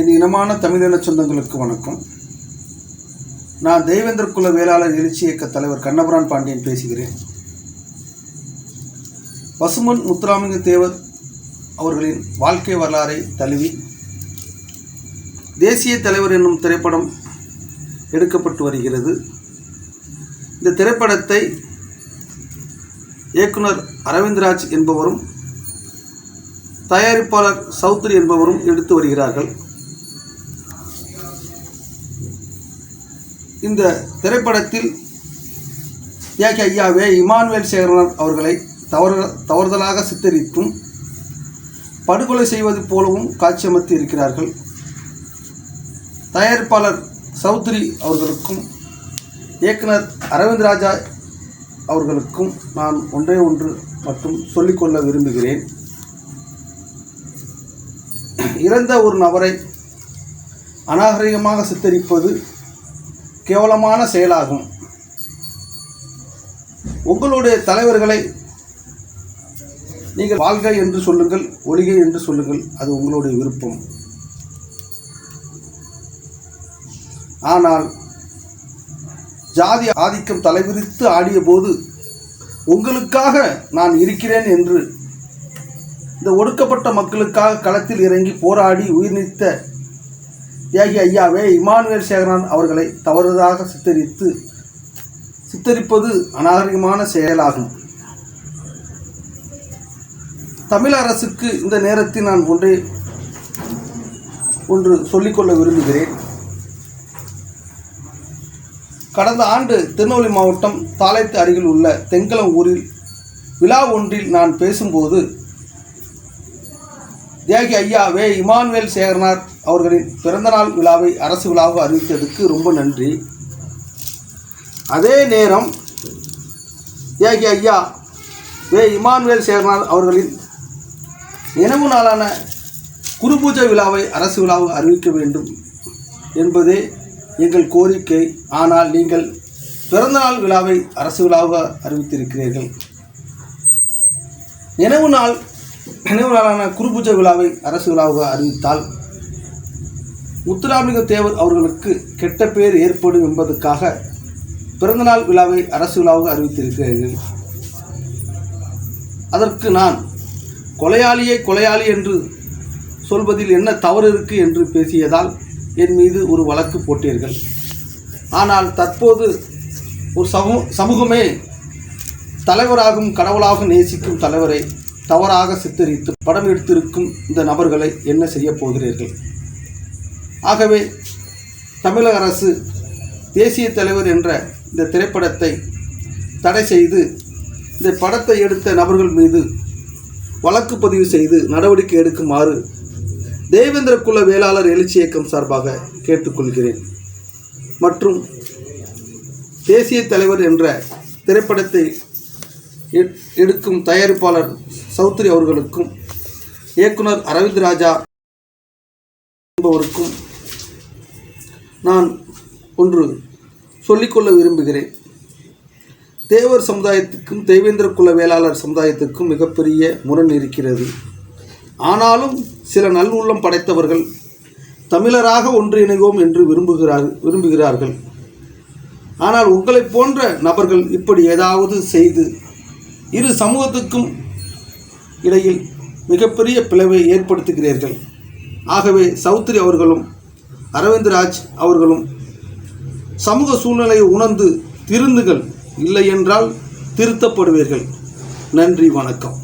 என் இனமான தமிழின சொந்தங்களுக்கு வணக்கம். நான் தெய்வேந்திர குல வேளாளர் எழுச்சி இயக்க தலைவர் கண்ணபுரான் பாண்டியன் பேசுகிறேன். பசுமன் முத்துராமலிங்க தேவர் அவர்களின் வாழ்க்கை வரலாறை தழுவி தேசிய தலைவர் என்னும் திரைப்படம் எடுக்கப்பட்டு வருகிறது. இந்த திரைப்படத்தை இயக்குனர் அரவிந்த்ராஜ் என்பவரும் தயாரிப்பாளர் சௌத்ரி என்பவரும் எடுத்து வருகிறார்கள். இந்த திரைப்படத்தில் ஏகே ஐயாவே இமானுவேல் சேகரன் அவர்களை தவறு தவறுதலாக சித்தரித்தும் படுகொலை செய்வது போலவும் காட்சியமர்த்தி இருக்கிறார்கள். தயாரிப்பாளர் சௌத்ரி அவர்களுக்கும் இயக்குனர் அரவிந்த் ராஜா அவர்களுக்கும் நான் ஒன்றே ஒன்று மட்டும் சொல்லிக்கொள்ள விரும்புகிறேன். இறந்த ஒரு நபரை அநாகரிகமாக சித்தரிப்பது கேவலமான செயலாகும். உங்களுடைய தலைவர்களை நீங்கள் வாழ்க என்று சொல்லுங்கள் ஒளிகை என்று சொல்லுங்கள் அது உங்களுடைய விருப்பம். ஆனால் ஜாதி ஆதிக்கம் தலைவிரித்து ஆடிய போது உங்களுக்காக நான் இருக்கிறேன் என்று இந்த ஒடுக்கப்பட்ட மக்களுக்காக களத்தில் இறங்கி போராடி உயிர் நீத்த தியாகி ஐயாவே இமானுவேல் சேகரன் அவர்களை தவறுதாக சித்தரித்து சித்தரிப்பது அநாகரிகமான செயலாகும். தமிழ் அரசுக்கு இந்த நேரத்தில் நான் ஒன்றே ஒன்று சொல்லிக்கொள்ள விரும்புகிறேன். கடந்த ஆண்டு திருநெல்வேலி மாவட்டம் தாளைத்து அருகில் உள்ள தெங்கலம் ஊரில் விழா ஒன்றில் நான் பேசும்போது தியாகி ஐயா வே இமானுவேல் சேகரனார் அவர்களின் பிறந்தநாள் விழாவை அரசு விழாவாக அறிவித்ததுக்கு ரொம்ப நன்றி. அதே நேரம் தியாகி ஐயா வே இமானுவேல் சேகரனார் அவர்களின் நினைவு நாளான குருபூஜை விழாவை அரசு விழாவாக அறிவிக்க வேண்டும் என்பதே எங்கள் கோரிக்கை. ஆனால் நீங்கள் பிறந்தநாள் விழாவை அரசு விழாவாக அறிவித்திருக்கிறீர்கள். நினைவு நாள் நினைவு நாளான குருபூஜை விழாவை அரசு விழாவாக அறிவித்தால் முத்துராமலிங்க தேவர் அவர்களுக்கு கெட்ட பெயர் ஏற்படும் என்பதற்காக பிறந்தநாள் விழாவை அரசு விழாவாக அறிவித்திருக்கிறீர்கள். அதற்கு நான் கொலையாளியை கொலையாளி என்று சொல்வதில் என்ன தவறு இருக்கு என்று பேசியதால் என் மீது ஒரு வழக்கு போட்டீர்கள். ஆனால் தற்போது ஒரு சமூ சமூகமே தலைவராகும் கடவுளாக நேசிக்கும் தலைவரை தவறாக சித்தரித்து படம் எடுத்திருக்கும் இந்த நபர்களை என்ன செய்ய போகிறீர்கள்? ஆகவே தமிழக அரசு தேசிய தலைவர் என்ற இந்த திரைப்படத்தை தடை செய்து இந்த படத்தை எடுத்த நபர்கள் மீது வழக்கு பதிவு செய்து நடவடிக்கை எடுக்குமாறு தேவேந்திர குல வேளாளர் எழுச்சி இயக்கம் சார்பாக கேட்டுக்கொள்கிறேன். மற்றும் தேசிய தலைவர் என்ற திரைப்படத்தை எடுக்கும் தயாரிப்பாளர் சௌத்ரி அவர்களுக்கும் இயக்குனர் அரவிந்த் ராஜா என்பவருக்கும் நான் ஒன்று சொல்லிக்கொள்ள விரும்புகிறேன். தேவர் சமுதாயத்துக்கும் தேவேந்திர குல வேளாளர் சமுதாயத்துக்கும் மிகப்பெரிய முரண் இருக்கிறது. ஆனாலும் சில நல்லுள்ளம் படைத்தவர்கள் தமிழராக ஒன்றிணைவோம் என்று விரும்புகிறார் விரும்புகிறார்கள். ஆனால் உங்களைப் போன்ற நபர்கள் இப்படி ஏதாவது செய்து இரு சமூகத்துக்கும் இடையில் மிகப்பெரிய பிளவை ஏற்படுத்துகிறீர்கள். ஆகவே சௌத்ரி அவர்களும் அரவிந்த்ராஜ் அவர்களும் சமூக சூழ்நிலையை உணர்ந்து திருந்துகள் இல்லை என்றால் திருத்தப்படுவீர்கள். நன்றி வணக்கம்.